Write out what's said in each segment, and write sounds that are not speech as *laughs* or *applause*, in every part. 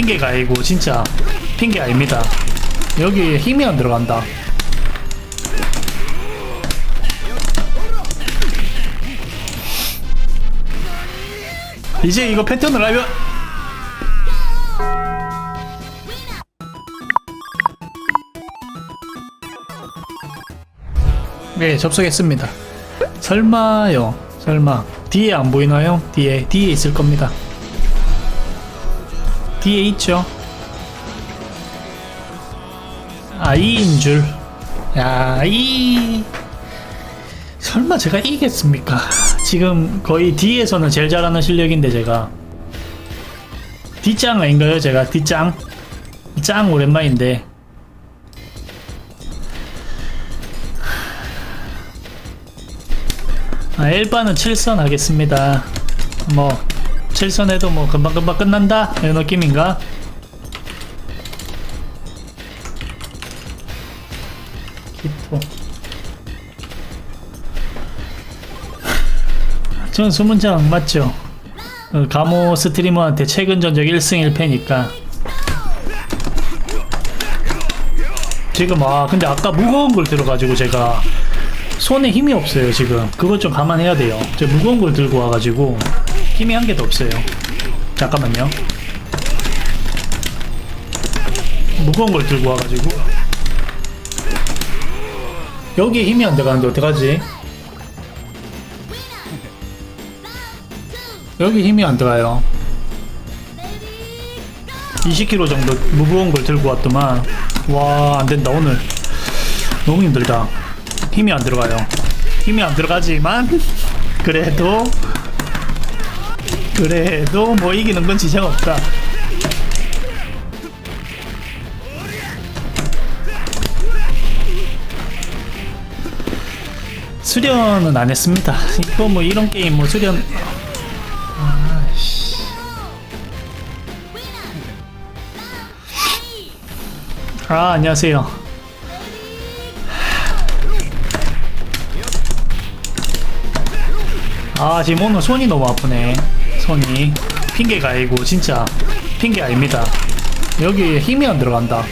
핑계가 아니고 진짜 핑계 아닙니다. 여기 힘이 안 들어간다. 이제 이거 패턴을 알면 네 접속했습니다 설마요 설마 뒤에 안 보이나요? 뒤에 뒤에 있을 겁니다 뒤에 있죠 아이인 줄. 야, 이 설마 제가 이기겠습니까? 지금 거의 D에서는 제일 잘하는 실력인데 제가. D짱 아닌가요? 제가? D짱? 짱 오랜만인데. 아, 1번은 7선 하겠습니다. 뭐 7선 해도 뭐 금방금방 끝난다? 이런 느낌인가? 기토. 전 수문장 맞죠? 어, 가모 스트리머한테 최근 전적 1승 1패니까. 지금 아 근데 아까 무거운 걸 들어가지고 제가 손에 힘이 없어요 지금. 그것 좀 감안해야 돼요. 저 무거운 걸 들고 와가지고 힘이 한 개도 없어요. 잠깐만요. 무거운 걸 들고 와가지고. 여기에 힘이 안 들어가는데 어떡하지? 여기 힘이 안 들어가요. 20kg 정도 무거운 걸 들고 왔더만. 와 안된다 오늘. 너무 힘들다. 힘이 안 들어가요. 힘이 안 들어가지만 *laughs* 그래도 그래도 뭐 이기는 건 지장 없다. 수련은 안 했습니다. 이거 뭐 이런 게임 뭐 수련. 아씨. 아 안녕하세요. 아 지금 오늘 손이 너무 아프네 손이 핑계가 아니고 진짜 핑계 아닙니다. 여기 힘이 안 들어간다.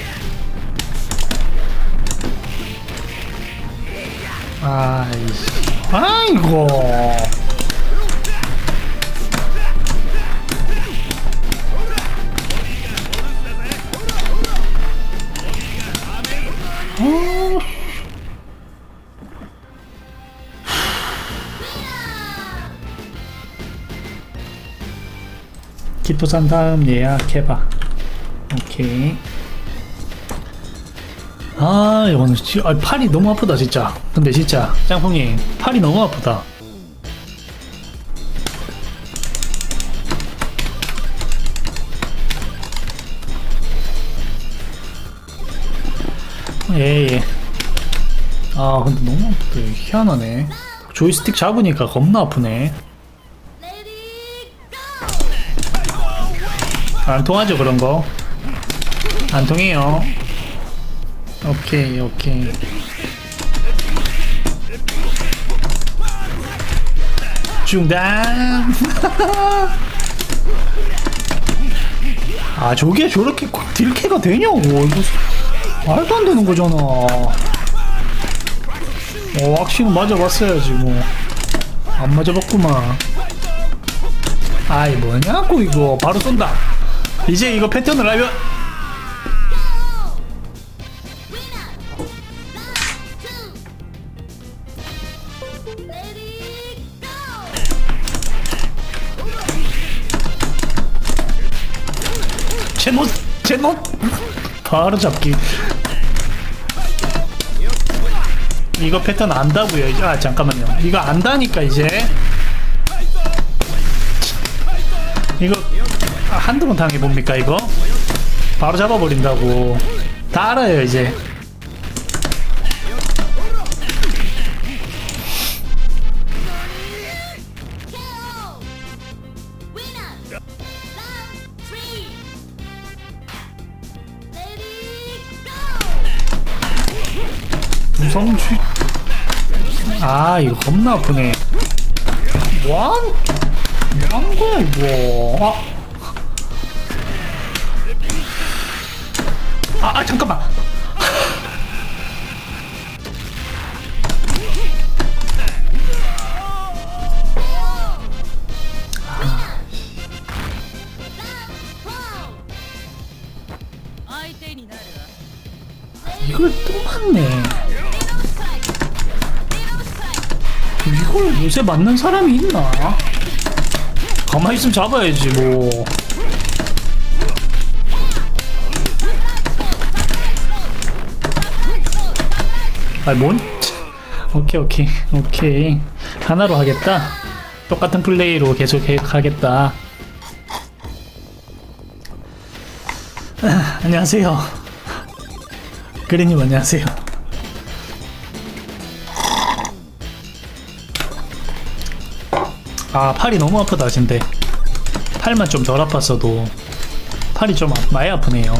아이씨. 아이고 기토 산 다음 예약해봐. 오케이. 아, 이거는 지- 아, 팔이 너무 아프다 진짜. 근데 진짜 짱풍이 팔이 너무 아프다. 예, 예. 아, 근데 너무 아프다. 희한하네. 조이스틱 잡으니까 겁나 아프네. 안 통하죠 그런 거. 안 통해요. 오케이 오케이. 중단. *laughs* 아 저게 저렇게 꽉 딜캐가 되냐고 이거 말도 안 되는 거잖아. 어 확실히 맞아봤어야지 뭐. 안 맞아봤구만. 아이 뭐냐고 이거 바로 쏜다. 이제 이거 패턴을 알면 제노 제노 바로 잡기. 이거 패턴 안다고요 이제? 아 잠깐만요. 이거 안다니까 이제 번 당해봅니까 이거? 바로 잡아버린다고. 다 알아요 이제. 무성취 아 이거 겁나 아프네. 뭐한 뭐한 거야 이거? 아 아, 아 잠깐만. 이걸 또 맞네. 이걸 요새 맞는 사람이 있나? 가만히 있으면 잡아야지 뭐. 아, 뭔? 오케이, 오케이, 오케이. 하나로 하겠다. 똑같은 플레이로 계속 해- 하겠다. 아, 안녕하세요. 그린님 안녕하세요. 아, 팔이 너무 아프다, 근데. 팔만 좀 덜 아팠어도 팔이 좀 아- 많이 아프네요.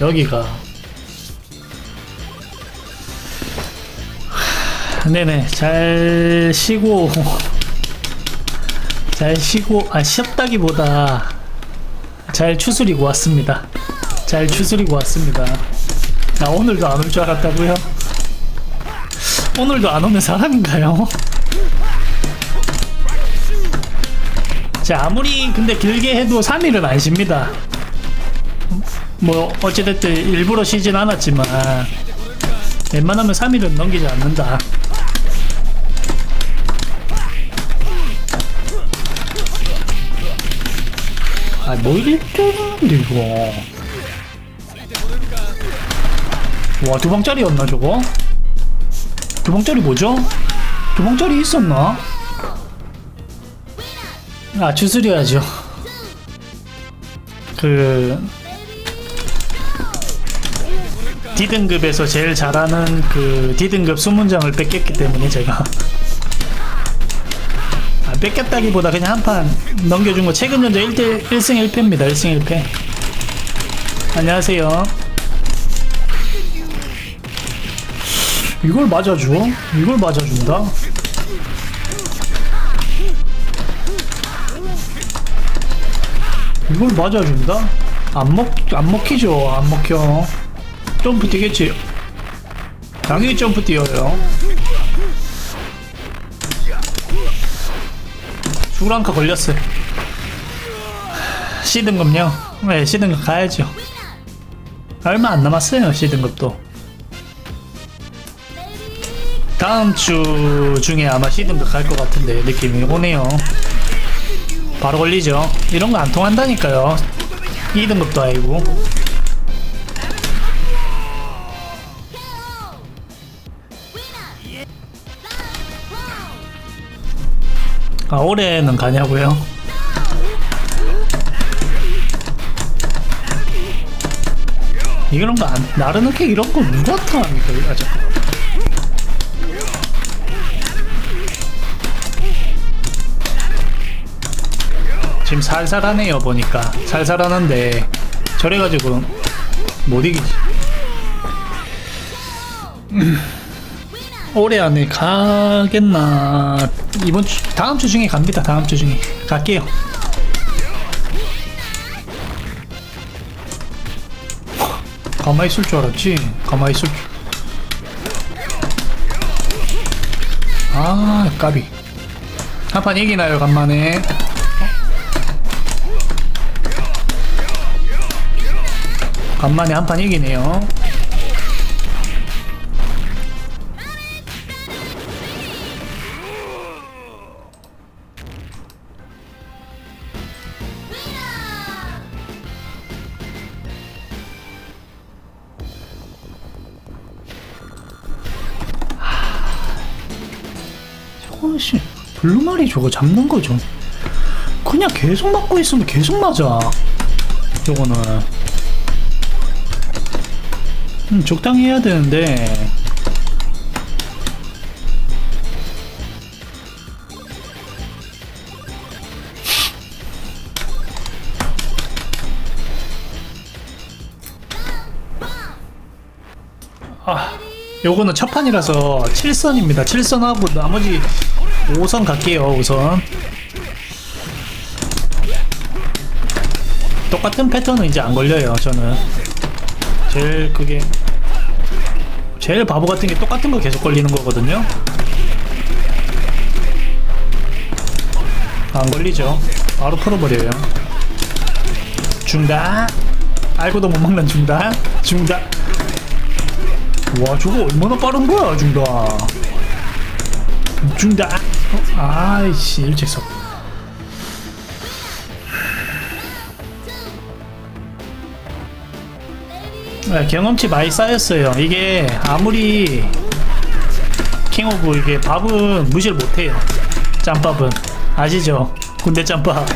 여기가 네네. 잘 쉬고. 잘 쉬고 아 쉬었다기보다 잘 추스리고 왔습니다. 잘 추스리고 왔습니다. 나 오늘도 안 올 줄 알았다고요? 오늘도 안 오는 사람인가요? 자 아무리 근데 길게 해도 3일은 안 쉽니다. 뭐 어찌됐든 일부러 쉬진 않았지만 웬만하면 3일은 넘기지 않는다 아뭐 이랬는데 이거 와 두 방짜리였나 저거? 두 방짜리 뭐죠? 두 방짜리 있었나? 아 추스려야죠 그 D등급에서 제일 잘하는 그 D등급 수문장을 뺏겼기 때문에 제가 아, 뺏겼다기보다 그냥 한 판 넘겨준 거 최근 연도 1대 1승 1패입니다 1승 1패 안녕하세요 이걸 맞아줘? 이걸 맞아준다? 이걸 맞아준다? 안 먹, 안 먹히죠 안 먹혀 점프 뛰겠지 당연히 점프 뛰어요 주랑카 걸렸어요. C등급요? 네 C등급 가야죠. 얼마 안 남았어요 C등급도. 다음 주 중에 아마 C등급 갈 것 같은데 느낌이 오네요. 바로 걸리죠. 이런 거 안 통한다니까요. 2등급도 아니고 아 올해는 가냐고요? 이런 거 안, 나르는게 이런 거 누가 타합니까? 이거 저. 지금 살살하네요 보니까 살살하는데 저래가지고 못 이기지 올해 안에 가겠나. 이번 주 다음 주 중에 갑니다. 다음 주 중에. 갈게요. 가만히 있을 줄 알았지? 가만히 있을 줄 아 까비. 한판 이기나요 간만에? 간만에 한판 이기네요 블루마리 저거 잡는 거죠. 그냥 계속 맞고 있으면 계속 맞아. 저거는. 음, 적당히 해야 되는데. 아 요거는 첫 판이라서 7선입니다. 7선하고 나머지 5선 갈게요 우선 똑같은 패턴은 이제 안 걸려요 저는 제일 그게 제일 바보 같은 게 똑같은 거 계속 걸리는 거거든요. 안 걸리죠. 바로 풀어버려요. 중단. 알고도 못 먹는 중단. 중단. 와 저거 얼마나 빠른 거야 중단. 중단. 어? 아이씨 일직선. 네, 경험치 많이 쌓였어요. 이게 아무리 킹 오브 이게 밥은 무시를 못해요. 짬밥은 아시죠? 군대 짬밥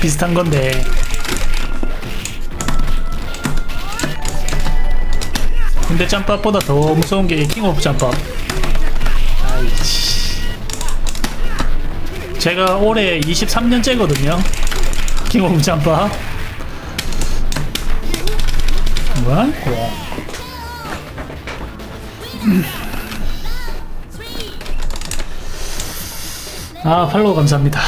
비슷한 건데 군대 짬밥보다 더 무서운 게 킹 오브 짬밥. 제가 올해 23년째거든요. 킹 오브 짬밥. 뭐야? 이거? 아 팔로우 감사합니다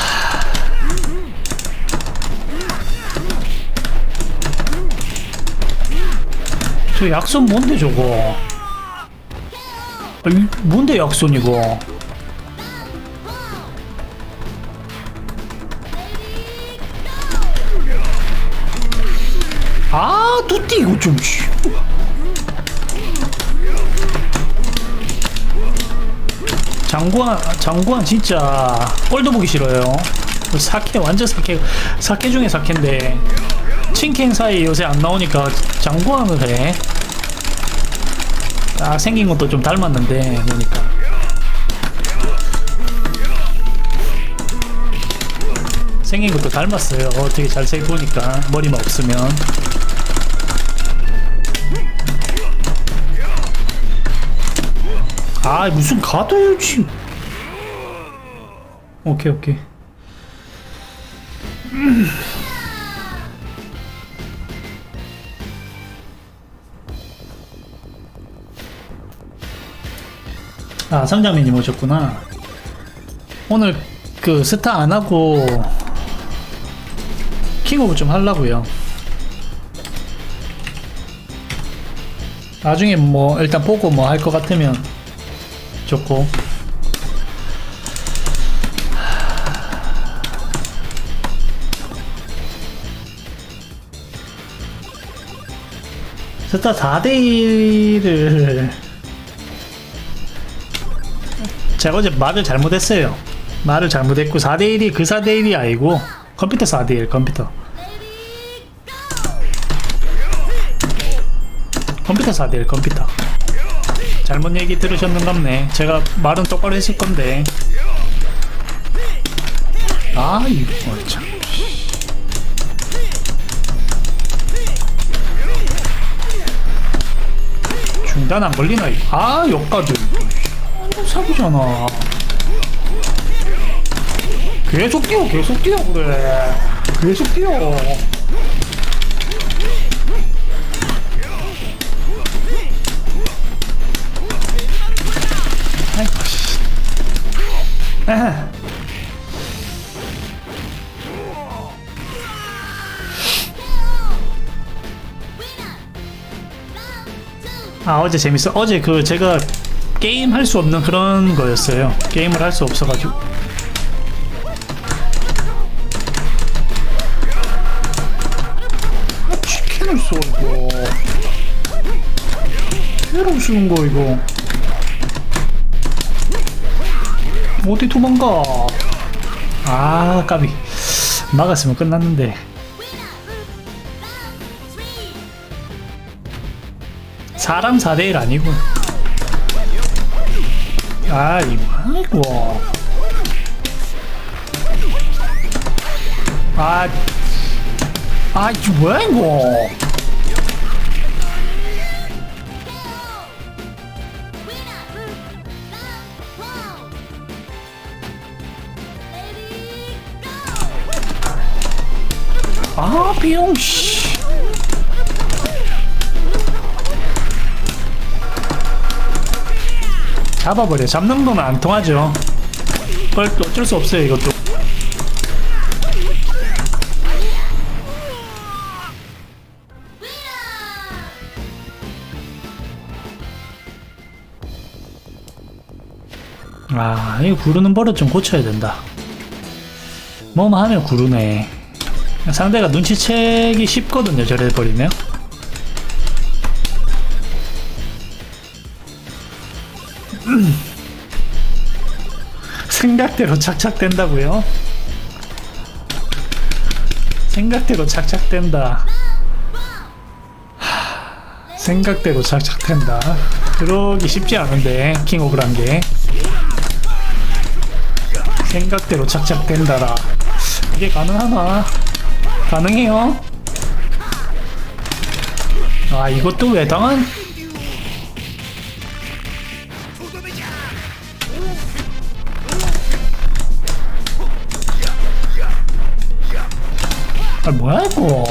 저 약손 뭔데 저거 아니, 뭔데 약손 이거 뚜띠 이거 좀 씨. 장구한 장구한 진짜 꼴도 보기 싫어요. 그 사케 완전 사케 사케 중에 사케인데 칭캥 사이 요새 안 나오니까 장구한을 해. 딱 생긴 것도 좀 닮았는데 보니까 생긴 것도 닮았어요. 어떻게 잘생 보니까 머리만 없으면. 아 무슨 가도유지. 오케이 오케이. 음. 아 성장님님 오셨구나. 오늘 그 스타 안 하고 킹오브 좀 하려고요. 나중에 뭐 일단 보고 뭐 할 것 같으면 좋고. 스타 4대1을 *laughs* 제가 어제 말을 잘못했어요. 말을 잘못했고 4대1이 그 4대1이 아니고 컴퓨터 4대1 컴퓨터. 컴퓨터 4대1 컴퓨터 잘못 얘기 들으셨는갑네. 제가 말은 똑바로 했을 건데. 아, 이거 참. 중단 안 걸리나? 이거? 아, 여기까지. 아, 사기잖아. 계속 뛰어, 계속 뛰어, 그래. 계속 뛰어. 아 어제 재밌어. 어제 그 제가 게임 할 수 없는 그런 거였어요. 게임을 할 수 없어가지고. 아, 치킨을 써 이거. 새로 쓰는 거 이거. 어디 도망가? 아 까비. 막았으면 끝났는데 사람 4대1 아니고 아 이거 아이고 아, 아, 이거 뭐야, 이거? 아, 비용, 씨. 잡아버려 잡는 거는 안 통하죠 어쩔 수 없어요 이것도 아, 이거 구르는 버릇 좀 고쳐야 된다. 뭐만 하면 구르네. 상대가 눈치채기 쉽거든요, 저래 버리면. 생각대로 착착된다고요? 생각대로 착착된다. 하, 생각대로 착착된다. 그러기 쉽지 않은데 킹 오브 란 게 생각대로 착착된다라. 이게 가능하나? 가능해요? 아 이것도 외당한? 아 뭐야 이거?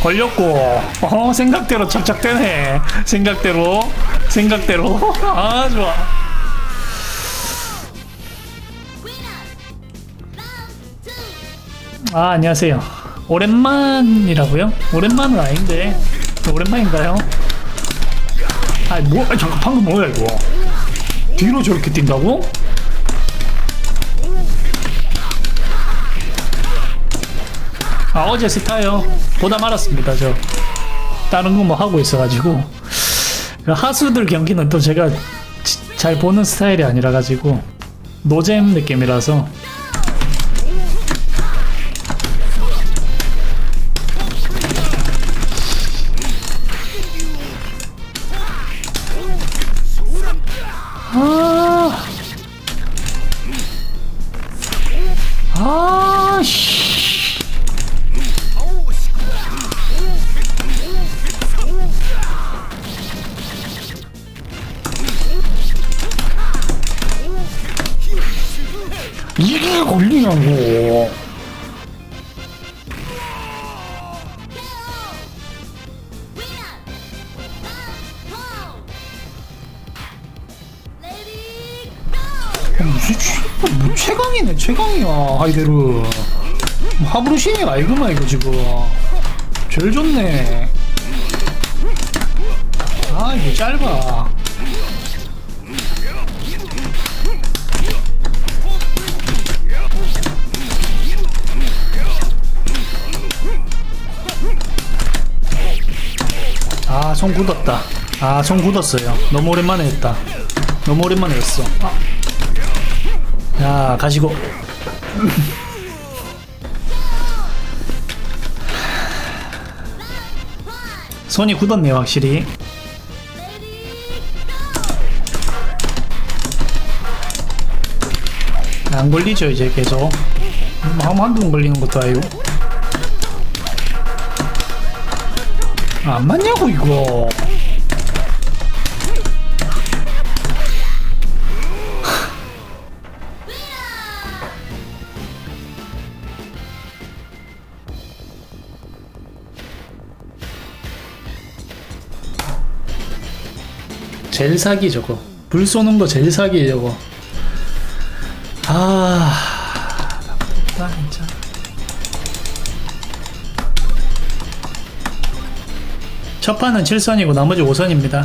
걸렸고. 어 생각대로 착착되네. 생각대로. 생각대로. 아 좋아. 아 안녕하세요. 오랜만이라고요? 오랜만은 아닌데. 오랜만인가요? 아이 뭐 아, 잠깐 방금 뭐야 이거? 뒤로 저렇게 뛴다고? 아 어제 스타요. 보다 말았습니다 저. 다른 거 뭐 하고 있어가지고. 그 하수들 경기는 또 제가 지- 잘 보는 스타일이 아니라 가지고 노잼 느낌이라서 이게 걸리냐고. 무슨 최, 뭐 최강이네 최강이야 하이데르 뭐 하브루신이 아이구만 이거 지금. 제일 좋네. 아 이게 짧아 아 손 굳었다. 아 손 굳었어요. 너무 오랜만에 했다. 너무 오랜만에 했어. 아. 야 가시고. *laughs* 손이 굳었네요 확실히. 안 걸리죠 이제 계속. 마음 한두 번 걸리는 것도 아니고 안 맞냐고 이거. 제일 사기 저거. 불 쏘는 거 제일 사기 저거. 아 첫 판은 7선이고 나머지 5선입니다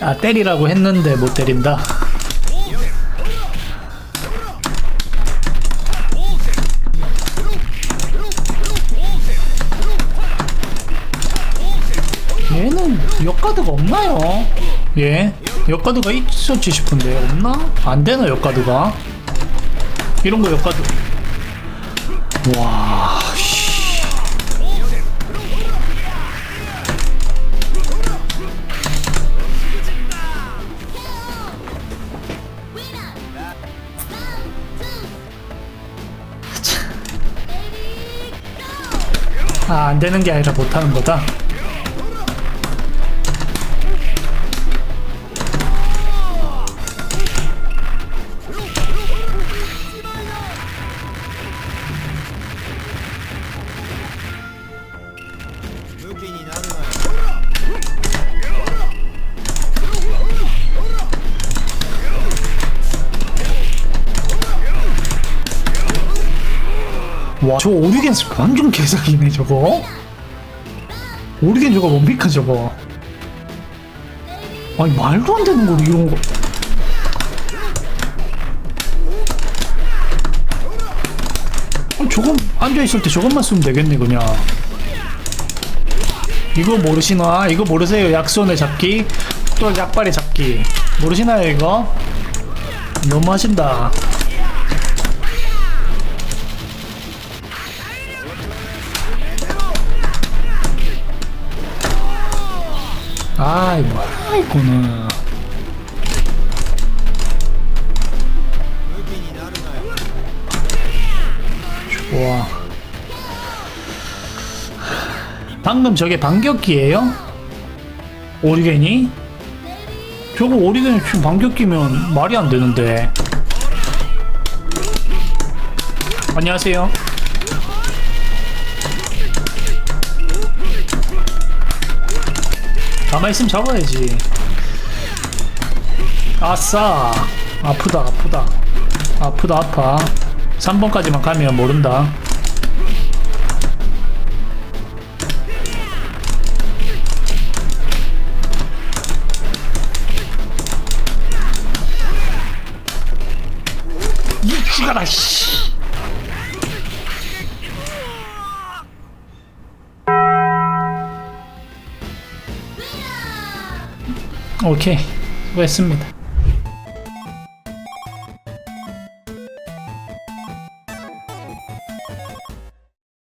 아 때리라고 했는데 못 때린다 얘는 역가드가 없나요? 예? 역가드가 있었지 싶은데 없나? 안 되나 역가드가? 이런 거 역가드 와 씨. 아, 안 되는 게 아니라 못 하는 거다. 와, 저 오리겐 완전 개사기네, 저거. 오리겐 저거 뭡니까, 저거. 아니, 말도 안 되는 걸 이런 거. 아니, 저건, 앉아있을 때 저것만 쓰면 되겠네, 그냥. 이거 모르시나? 이거 모르세요? 약손에 잡기? 또 약발에 잡기. 모르시나요, 이거? 너무 하신다. 아이 뭐야 이거는 좋아 방금 저게 반격기예요? 오리겐이? 저거 오리겐이 지금 반격기면 말이 안 되는데 안녕하세요 가만히 있으면 잡아야지. 아싸. 아프다, 아프다. 아프다, 아파. 3번까지만 가면 모른다. 이 죽어라, 씨. 오케이. 수고했습니다.